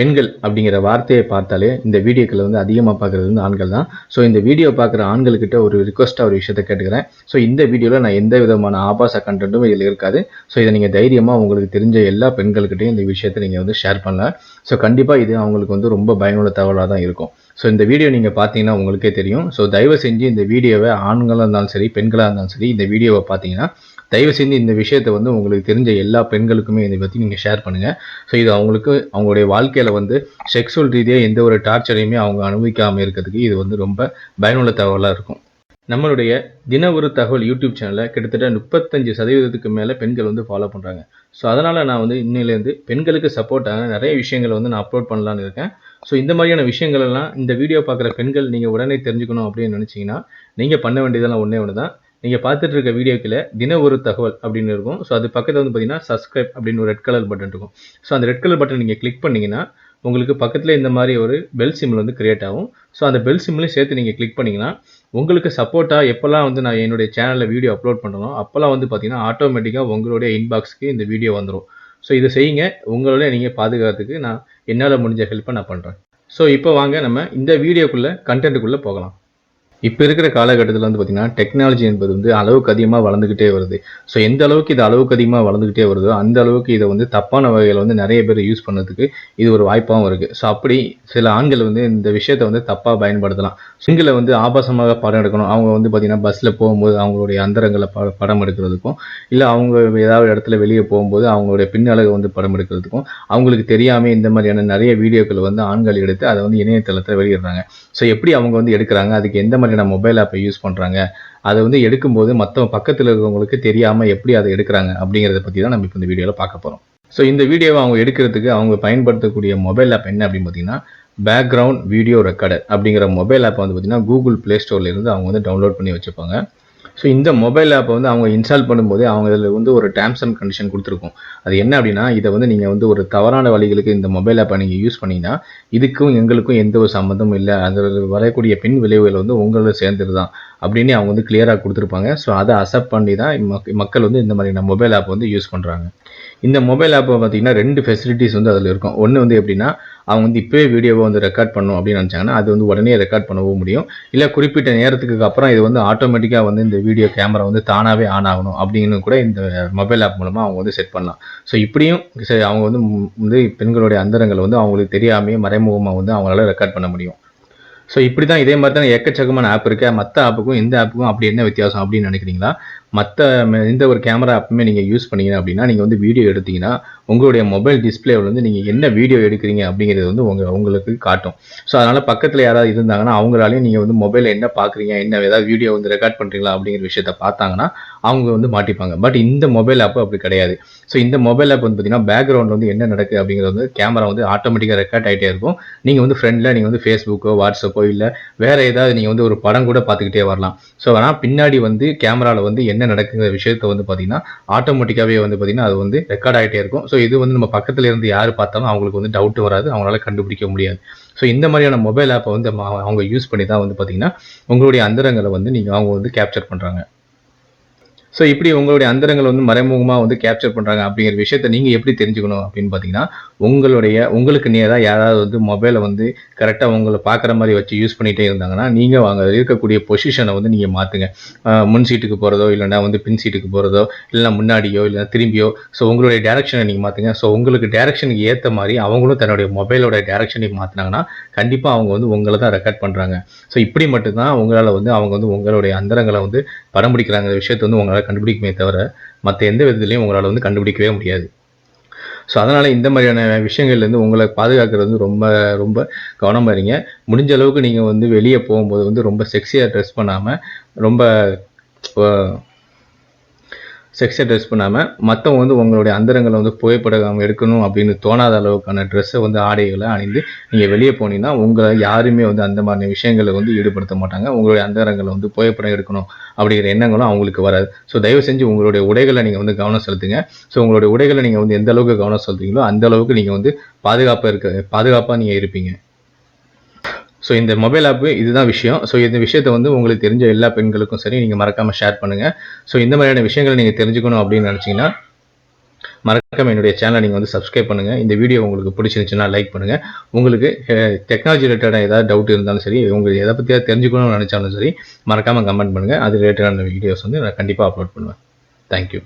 பெண்கள் அப்படிங்கிற வார்த்தையை பார்த்தாலே இந்த வீடியோக்களை வந்து அதிகமாக பார்க்குறது வந்து ஆண்கள் தான். ஸோ இந்த வீடியோ பார்க்குற ஆண்கள்கிட்ட ஒரு ரிக்வஸ்ட்டாக ஒரு விஷயத்தை கேட்டுக்கிறேன். ஸோ இந்த வீடியோவில் நான் எந்த விதமான ஆபாச கண்டென்ட்டும் இதில் இருக்காது. ஸோ இதை நீங்கள் தைரியமாக உங்களுக்கு தெரிஞ்ச எல்லா பெண்கள்கிட்டையும் இந்த விஷயத்தை நீங்கள் வந்து ஷேர் பண்ணலாம். ஸோ கண்டிப்பாக இது அவங்களுக்கு வந்து ரொம்ப பயனுள்ள தகவலாக தான் இருக்கும். ஸோ இந்த வீடியோ நீங்கள் பார்த்தீங்கன்னா உங்களுக்கே தெரியும். ஸோ தயவு செஞ்சு இந்த வீடியோவை ஆண்களாக இருந்தாலும் சரி பெண்களாக இருந்தாலும் சரி இந்த வீடியோவை பார்த்தீங்கன்னா தயவு செஞ்சு இந்த விஷயத்தை வந்து உங்களுக்கு தெரிஞ்ச எல்லா பெண்களுக்குமே இதை பற்றி நீங்கள் ஷேர் பண்ணுங்கள் ஸோ இது அவங்களுக்கு அவங்களுடைய வாழ்க்கையில் வந்து செக்ஸுவல் ரீதியாக எந்த ஒரு டார்ச்சரையுமே அவங்க அனுபவிக்காமல் இருக்கிறதுக்கு இது வந்து ரொம்ப பயனுள்ள தகவலாக இருக்கும். நம்மளுடைய தின ஒரு தகவல் யூடியூப் சேனலில் கிட்டத்தட்ட முப்பத்தஞ்சு சதவீதத்துக்கு மேலே பெண்கள் வந்து ஃபாலோ பண்ணுறாங்க ஸோ அதனால் நான் வந்து இன்னிலேருந்து பெண்களுக்கு சப்போர்ட்டாக நிறைய விஷயங்களை வந்து நான் அப்லோட் பண்ணலான்னு இருக்கேன். ஸோ இந்த மாதிரியான விஷயங்கள் எல்லாம் இந்த வீடியோ பார்க்குற பெண்கள் நீங்கள் உடனே தெரிஞ்சுக்கணும் அப்படின்னு நினச்சிங்கன்னா நீங்கள் பண்ண வேண்டியதெல்லாம் ஒன்றே ஒன்று தான் நீங்கள் பார்த்துட்டு இருக்க வீடியோக்கில் தின ஒரு தகவல் அப்படின்னு இருக்கும். ஸோ அது பக்கத்தில் வந்து பார்த்தீங்கன்னா சப்ஸ்கிரைப் அப்படின்னு ஒரு ரெட் கலர் பட்டன் இருக்கும். ஸோ அந்த ரெட் கலர் பட்டன் நீங்கள் கிளிக் பண்ணிங்கன்னா உங்களுக்கு பக்கத்தில் இந்த மாதிரி ஒரு பெல் சிம்பிள் வந்து கிரியேட் ஆகும். ஸோ அந்த பெல் சிம்லையும் சேர்த்து நீங்கள் கிளிக் பண்ணிங்கன்னா உங்களுக்கு சப்போர்ட்டாக எப்போல்லாம் வந்து நான் என்னுடைய சேனலில் வீடியோ அப்லோட் பண்ணுறோம் அப்போல்லாம் வந்து பார்த்தீங்கன்னா ஆட்டோமேட்டிக்காக உங்களுடைய இன்பாக்ஸ்க்கு இந்த வீடியோ வந்துடும் ஸோ இதை செய்யுங்க. உங்களோட நீங்கள் பாதுகாத்துக்கு நான் என்னால் முடிஞ்ச ஹெல்ப்பை நான் பண்ணுறேன் ஸோ இப்போ வாங்க நம்ம இந்த வீடியோக்குள்ளே கண்டென்ட்டுக்குள்ளே போகலாம். இப்போ இருக்கிற காலகட்டத்தில் வந்து பார்த்திங்கன்னா டெக்னாலஜி என்பது வந்து அளவுக்கு அதிகமாக வளர்ந்துக்கிட்டே வருது. ஸோ எந்த அளவுக்கு இது அளவுக்கு அதிகமாக வளர்ந்துக்கிட்டே வருதோ அந்த அளவுக்கு இதை வந்து தப்பான வகையில் வந்து நிறைய பேர் யூஸ் பண்ணதுக்கு இது ஒரு வாய்ப்பாகவும் இருக்குது ஸோ அப்படி சில ஆண்கள் வந்து இந்த விஷயத்தை வந்து தப்பாக பயன்படுத்தலாம். சிங்கிளை வந்து ஆபாசமாக படம் எடுக்கணும். அவங்க வந்து பார்த்திங்கன்னா பஸ்ஸில் போகும்போது அவங்களுடைய அந்தரங்களை ப படம் எடுக்கிறதுக்கும் இல்லை அவங்க ஏதாவது இடத்துல வெளியே போகும்போது அவங்களுடைய பின்னழகை வந்து படம் எடுக்கிறதுக்கும் அவங்களுக்கு தெரியாமல் இந்த மாதிரியான நிறைய வீடியோக்கள் வந்து ஆண்கள் எடுத்து அதை வந்து இணையதளத்தில் வெளியிடுறாங்க. ஸோ எப்படி அவங்க வந்து எடுக்கிறாங்க? அதுக்கு எந்த மாதிரி மாதிரியான மொபைல் ஆப்பை யூஸ் பண்ணுறாங்க அதை வந்து எடுக்கும்போது மற்ற பக்கத்தில் இருக்கிறவங்களுக்கு தெரியாமல் எப்படி அதை எடுக்கிறாங்க அப்படிங்கிறத பற்றி தான் நம்ம இப்போ இந்த வீடியோவில் பார்க்க போகிறோம் ஸோ இந்த வீடியோவை அவங்க எடுக்கிறதுக்கு அவங்க பயன்படுத்தக்கூடிய மொபைல் ஆப் என்ன அப்படின்னு பார்த்தீங்கன்னா பேக்ரவுண்ட் வீடியோ ரெக்கார்டர் அப்படிங்கிற மொபைல் ஆப்பை வந்து பார்த்தீங்கன்னா கூகுள் ப்ளே ஸ்டோர்ல இருந்து அவங்க வந்து டவுன்லோட் பண்ணி வச்சுப்பாங்க. ஸோ இந்த மொபைல் ஆப்பை வந்து அவங்க இன்ஸ்டால் பண்ணும்போதே அவங்க இதில் வந்து ஒரு டேர்ம்ஸ் அண்ட் கண்டிஷன் கொடுத்துருக்கும். அது என்ன அப்படின்னா இதை வந்து நீங்கள் வந்து ஒரு தவறான வழிகளுக்கு இந்த மொபைல் ஆப்பை நீங்கள் யூஸ் பண்ணிங்கன்னா இதுக்கும் எங்களுக்கும் எந்த ஒரு சம்மந்தமும் இல்லை. அதில் வரக்கூடிய பின் விளைவுகள் வந்து உங்களை சேர்ந்துட்டு தான் அப்படின்னு அவங்க வந்து கிளியராக கொடுத்துருப்பாங்க. ஸோ அதை அக்செப்ட் பண்ணி தான் மக்- மக்கள் வந்து இந்த மாதிரியான மொபைல் ஆப் வந்து யூஸ் பண்ணுறாங்க இந்த மொபைல் ஆப்பை பார்த்தீங்கன்னா ரெண்டு ஃபெசிலிட்டிஸ் வந்து அதில் இருக்கும். ஒன்று வந்து எப்படின்னா அவங்க வந்து இப்போவே வீடியோவை வந்து ரெக்கார்ட் பண்ணணும் அப்படின்னு நினச்சாங்கன்னா அது வந்து உடனே ரெக்கார்ட் பண்ணவும் முடியும். இல்லை குறிப்பிட்ட நேரத்துக்கு அப்புறம் இது வந்து ஆட்டோமேட்டிக்காக வந்து இந்த வீடியோ கேமரா வந்து தானாகவே ஆன் ஆகணும் அப்படின்னு கூட இந்த மொபைல் ஆப் மூலமாக அவங்க வந்து செட் பண்ணலாம். ஸோ இப்படியும் சரி, அவங்க வந்து வந்து பெண்களுடைய அந்தரங்களை வந்து அவங்களுக்கு தெரியாமையே மறைமுகமாக வந்து அவங்களால ரெக்கார்ட் பண்ண முடியும். ஸோ இப்படி தான் இதே மாதிரி தான் எக்கச்சக்கமான ஆப் இருக்கு மற்ற ஆப்புக்கும் இந்த ஆப்புக்கும் அப்படி என்ன வித்தியாசம் அப்படின்னு நினைக்கிறீங்களா? மற்ற எந்த ஒரு கேமரா ஆப்புமே நீங்கள் யூஸ் பண்ணீங்க அப்படின்னா நீங்கள் வந்து வீடியோ எடுத்தீங்கன்னா உங்களுடைய மொபைல் டிஸ்பிளேவில் வந்து நீங்கள் என்ன வீடியோ எடுக்கிறீங்க அப்படிங்கிறது வந்து உங்கள் உங்களுக்கு காட்டும். ஸோ அதனால் பக்கத்தில் யாராவது இருந்தாங்கன்னா அவங்களாலையும் நீங்கள் வந்து மொபைலில் என்ன பார்க்குறீங்க என்ன ஏதாவது வீடியோ வந்து ரெக்கார்ட் பண்ணுறீங்களா அப்படிங்கிற விஷயத்த பார்த்தாங்கன்னா அவங்க வந்து மாட்டிப்பாங்க. பட் இந்த மொபைல் ஆப் அப்படி கிடையாது. ஸோ இந்த மொபைல் ஆப் வந்து பார்த்தீங்கன்னா பேக்ரவுண்ட் வந்து என்ன நடக்குது அப்படிங்கிறது வந்து கேமரா வந்து ஆட்டோமேட்டிக்காக ரெக்கார்ட் ஆகிட்டே இருக்கும். நீங்கள் வந்து ஃப்ரெண்டில் நீங்கள் வந்து ஃபேஸ்புக்கோ வாட்ஸ்அப்போ இல்லை வேறு ஏதாவது நீங்கள் வந்து ஒரு படம் கூட பார்த்துக்கிட்டே வரலாம். ஸோ ஆனால் பின்னாடி வந்து கேமராவில் வந்து என்ன நடக்குங்கிற விஷயத்த வந்து பார்த்தீங்கன்னா ஆட்டோமேட்டிக்காகவே வந்து பார்த்தீங்கன்னா அது வந்து ரெக்கார்ட் ஆகிட்டே இருக்கும். ஸோ இது வந்து நம்ம பக்கத்தில் இருந்து யார் பார்த்தாலும் அவங்களுக்கு வந்து டவுட் வராது. அவங்களால கண்டுபிடிக்க முடியாது. ஸோ இந்த மாதிரியான மொபைல் ஆப்பை வந்து அவங்க யூஸ் பண்ணி தான் வந்து பார்த்தீங்கன்னா உங்களுடைய அந்தரங்களை வந்து நீங்கள் அவங்க வந்து கேப்சர் பண்ணுறாங்க ஸோ இப்படி உங்களுடைய அந்தரங்களை வந்து மறைமுகமாக வந்து கேப்சர் பண்ணுறாங்க அப்படிங்கிற விஷயத்த நீங்கள் எப்படி தெரிஞ்சுக்கணும் அப்படின்னு பார்த்தீங்கன்னா உங்களுடைய உங்களுக்கு நேராக யாராவது வந்து மொபைலை வந்து கரெக்டாக உங்களை பார்க்குற மாதிரி வச்சு யூஸ் பண்ணிகிட்டே இருந்தாங்கன்னா நீங்கள் அங்கே இருக்கக்கூடிய பொசிஷனை வந்து நீங்கள் மாற்றுங்க முன் சீட்டுக்கு போகிறதோ இல்லைன்னா வந்து பின் சீட்டுக்கு போகிறதோ இல்லைன்னா முன்னாடியோ இல்லைனா திரும்பியோ ஸோ உங்களுடைய டேரக்ஷனை நீங்கள் மாற்றுங்க ஸோ உங்களுக்கு டேரக்ஷனுக்கு ஏற்ற மாதிரி அவங்களும் தன்னுடைய மொபைலோட டேரக்ஷனை மாற்றினாங்கன்னா கண்டிப்பாக அவங்க வந்து உங்களை தான் ரெக்கார்ட் பண்ணுறாங்க ஸோ இப்படி மட்டும்தான் உங்களால் வந்து அவங்க வந்து உங்களுடைய அந்தரங்களை வந்து படம் பிடிக்கிறாங்க விஷயத்தை வந்து உங்களால் கண்டுபிடிக்குமே தவிர மற்ற எந்த விதத்துலையும் உங்களால் வந்து கண்டுபிடிக்கவே முடியாது. ஸோ அதனால் இந்த மாதிரியான விஷயங்கள்லேருந்து உங்களை பாதுகாக்கிறது வந்து ரொம்ப ரொம்ப கவனமாக இருங்க. முடிஞ்ச அளவுக்கு நீங்கள் வந்து வெளியே போகும்போது வந்து ரொம்ப செக்ஸியாக ட்ரெஸ் பண்ணாமல் ரொம்ப செக்ஸை ட்ரெஸ் பண்ணாமல் மற்றவங்க வந்து உங்களுடைய அந்தரங்களை வந்து புகைப்படம் எடுக்கணும் அப்படின்னு தோணாத அளவுக்கான ட்ரெஸ்ஸை வந்து ஆடைகளை அணிந்து நீங்கள் வெளியே போனீங்கன்னா உங்களை யாருமே வந்து அந்த மாதிரி விஷயங்களை வந்து ஈடுபடுத்த மாட்டாங்க. உங்களுடைய அந்தரங்களை வந்து புகைப்படம் எடுக்கணும் அப்படிங்கிற எண்ணங்களும் அவங்களுக்கு வராது. ஸோ தயவு செஞ்சு உங்களுடைய உடைகளை நீங்கள் வந்து கவனம் செலுத்துங்க. ஸோ உங்களுடைய உடைகளை நீங்கள் வந்து எந்த அளவுக்கு கவனம் செலுத்துறீங்களோ அந்த அளவுக்கு நீங்கள் வந்து பாதுகாப்பாக இருக்க பாதுகாப்பாக நீங்கள் இருப்பீங்க. ஸோ இந்த மொபைல் ஆப்பு இதுதான் விஷயம். ஸோ இந்த விஷயத்தை வந்து உங்களுக்கு தெரிஞ்ச எல்லா பெண்களுக்கும் சரி நீங்கள் மறக்காமல் ஷேர் பண்ணுங்கள் ஸோ இந்த மாதிரியான விஷயங்களை நீங்கள் தெரிஞ்சுக்கணும் அப்படின்னு நினச்சிங்கன்னா மறக்காமல் என்னுடைய சேனலை நீங்கள் வந்து சப்ஸ்கிரைப் பண்ணுங்கள் இந்த வீடியோ உங்களுக்கு பிடிச்சிருந்துச்சுன்னா லைக் பண்ணுங்கள் உங்களுக்கு டெக்னாலஜி ரிலேட்டடாக ஏதாவது டவுட் இருந்தாலும் சரி உங்களுக்கு எதை பற்றியாவது தெரிஞ்சுக்கணும்னு நினச்சாலும் சரி மறக்காமல் கமெண்ட் பண்ணுங்கள் அது ரிலேட்டடான வீடியோஸ் வந்து நான் கண்டிப்பாக அப்லோட் பண்ணுவேன். தேங்க்யூ